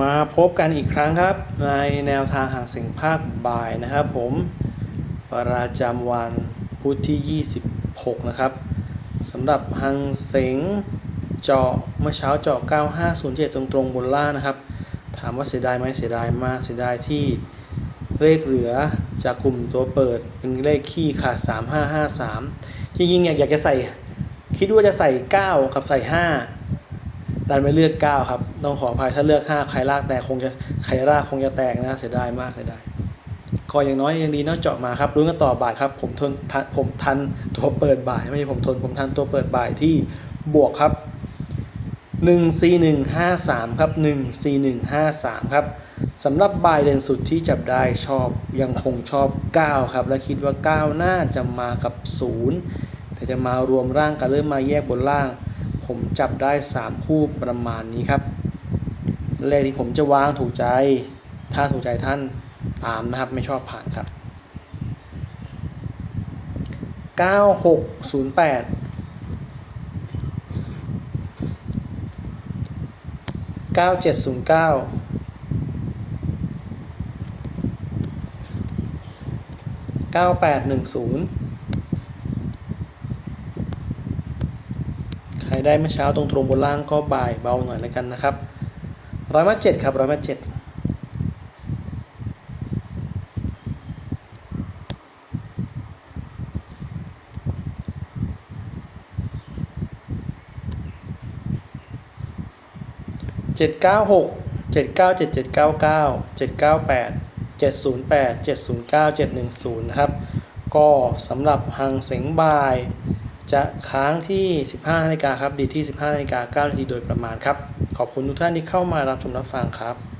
มาพบกันอีกครั้งครับ ในแนวทางห่างเสียงภาคบ่ายนะครับผมประจำวันพุธที่ 26 นะครับสำหรับห่างเสงเจาะเมื่อเช้าเจาะ 9507 ตรงตรงๆบนล่างนะครับ ถามว่าเสียดายไหมเสียดายมากเสียดายที่เลขเหลือจากกลุ่มตัวเปิดเป็นเลขขี้ขาด 3553 ที่ยิงอยากอยากจะใส่ คิดว่าจะใส่ 9 กับใส่ 5 ดันไม่เลือก 9 ครับ ต้องขออภัยถ้าเลือก 5 ใครลากแตกคงจะใครลากคงจะแตกนะเสียดายมากเสียดายก็อย่างน้อยยังดีเนอกเจาะมาครับรู้กันต่อบ่ายครับ ผมทนผมทันตัวเปิดบ่ายไม่ใช่ผมทนผมทันตัวเปิดบ่ายที่บวกครับ 14153 ครับ 14153 ครับสำหรับบ่ายเด่นสุดที่จับได้ชอบยังคงชอบ 9 ครับ และคิดว่า9น่าจะมากับ 0 แต่จะมารวมร่างกันเริ่มมาแยกบนล่าง ผมจับได้ 3 คู่ประมาณนี้ครับ เลขที่ผมจะวางถูกใจ ถ้าถูกใจท่านตามนะครับไม่ชอบผ่านครับ 9608 9709 9810 ใคร ได้เมื่อเช้าตรงตรงบนล่างก็บ่ายเบาหน่อยแล้วกันนะครับร้อยมาเจ็ดครับร้อยมาเจ็ดเจ็ดเก้าหกเจ็ดเก้าเจ็ดเจ็ดเก้าเก้าเจ็ดเก้าแปดเจ็ดศูนย์แปดเจ็ดศูนย์เก้าเจ็ดหนึ่งศูนย์นะครับ ก็สำหรับหางเสงบ่าย จะค้างที่ 15นาฬิกาครับ ดีที่ 15นาฬิกา9นาทีโดยประมาณครับ ขอบคุณทุกท่านที่เข้ามารับชมรับฟังครับ